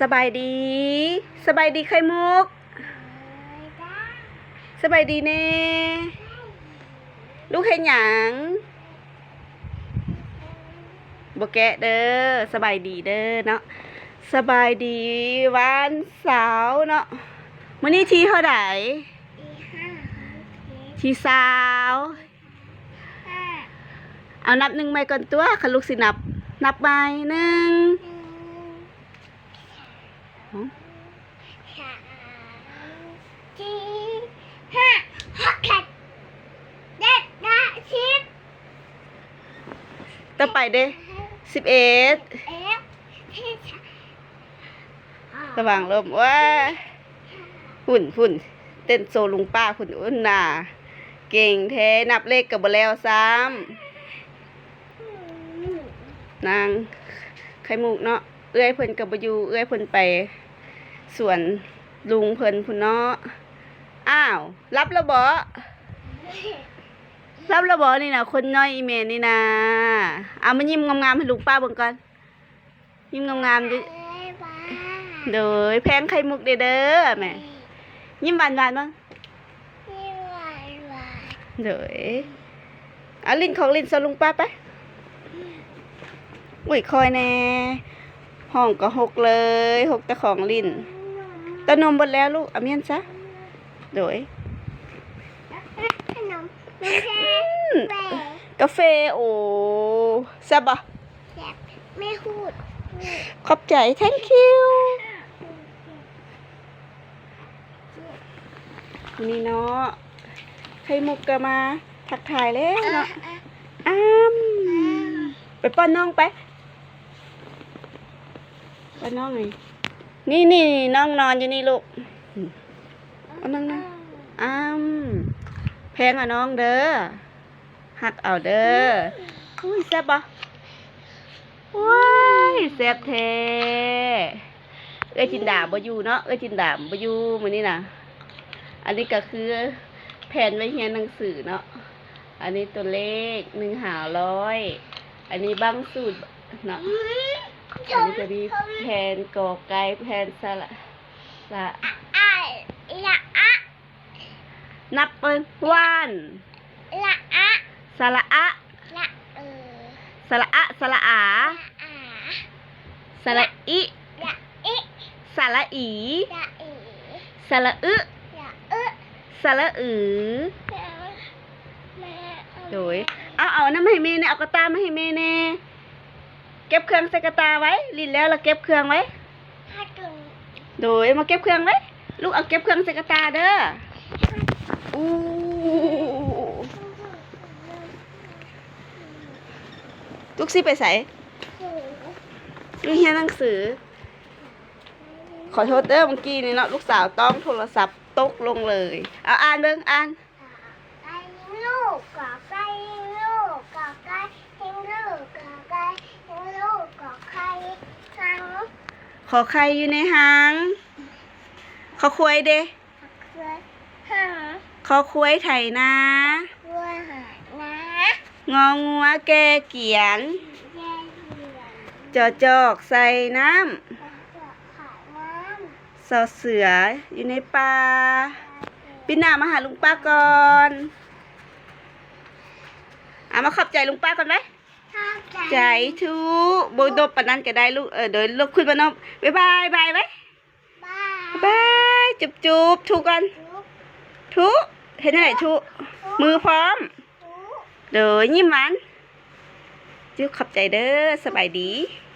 สบายดี สบายดีไข่มุก สบายดีเน่ ลูกเห็นหยังบแกะเด้อ สบายดีเด้อเนาะ สบายดีวันเสาร์เนาะมื้อนี้ทีเท่าไหร่ทีสาวเอานับหนึ่งไปก่อนตัวคันลูกสินับ นับไปหนึ่ง อ๋อต่อไปเด้สิบเอ็ดระว่างลมว่าหุ่นหุ่นเต้นโซลุงป้าหุ่นอุ่นน่ะเก่งแท้นับเลขกับบแล้วซ้ำนางไข่มุกเนาะเอื้อยเพิ่นกับบอยู่เอื้อยเพิ่นไป สวนลุงเพิ่นพุ่นเนาะอ้าว รับแล้วบ่รับแล้วบ่นี่นะคนน้อยอีเมลนี่นะเอามายิ้มงามๆให้ลุงป้าเบิ่งก่อน ยิ้มงามๆดิเด้อแพงไข่มุกเด้อเด้อแม่ยิ้มหวานๆบ้างเด้อเอาลิ้นของลิ้นใส่ลุงป้าไปอุ้ยคอยแน่ห้องก็หกเลยหกแต่ของลิ้น ตะนมหมดแล้วลูกเอาเมียนซะเด้อกาแฟโอ้แซ่บอะไม่พูด ขอบใจ thank you วันนี้เนาะไข่มุกก็มา ทักทายแล้วเนาะอ้ามไปป้อนน้องไปป้อนน้องไง นี่นี่น้องนอนอยู่นี่ลูกเอานั่งนั่งอ้ามแพงอะน้องเด้อหักเอาเด้ออุ้ยแซ่บปะว้ายแซ่บแท้เอ้ยจินดาบ่อยู่เนาะเอ้ยจินดาบ่อยู่มื้อนี้น่ะอันนี้ก็คือแผ่นไว้เรียนหนังสือเนาะอันนี้ตัวเลขหนึ่งหาร้อย อันนี้บางสูตรเนาะ อันนี้จะมีแผ่นกอไก่แผ่นสระสระอะละอะนับเป็นว่านละอะสระอะละเออสระอะสระอาละอาสระอิละเอะสระอีละเอสระอึละเอะสระอือแม่โดยเอาเอาน้ำให้แม่เนี่ยเอากระตามาให้แม่แน่ เก็บเครื่องใส่กระตาไว้ลินแล้วเราเก็บเครื่องไว้ถ้าตึงโดยมาเก็บเครื่องไว้ ลูกเอาเก็บเครื่องใส่กระตาเด้ออู้ลูกสิไปใส่ลูกเรียนหนังสือ ขอโทษเด้อเมื่อกี้นี่เนาะลูกสาวต้องโทรศัพท์ตกลงเลยเอาอ่านเบิ่งอ่านไก่ลูกกอไก่ลูกกอไก่ทิ้งลูกกอไก่ทิ้งลูกกอไก่หัง ขอใครอยู่ในหางขอควยเด้เคยหังขอควยไถนาเคยหันนะงองัวแกเกียนแย่เหลืองจอจอกใส่น้กระจกขายน้ำสอเสืออยู่ในป่าปีหน้ามาหาลุงป้าก่อนเอามาขอบใจลุงป้าก่อนไหม ใจทุบโดบปานนั้นก็ได้ลูกเออเดี๋ยวลูกคุยมานมบ๊ายบายบายไหมบ้าบายจุบจุบทุกกันจุ๊บทุเห็นไหนทุมือพร้อมจุ๊บเดี๋ยวยิ้มหวานจุบขอบใจเด้อสบายดีส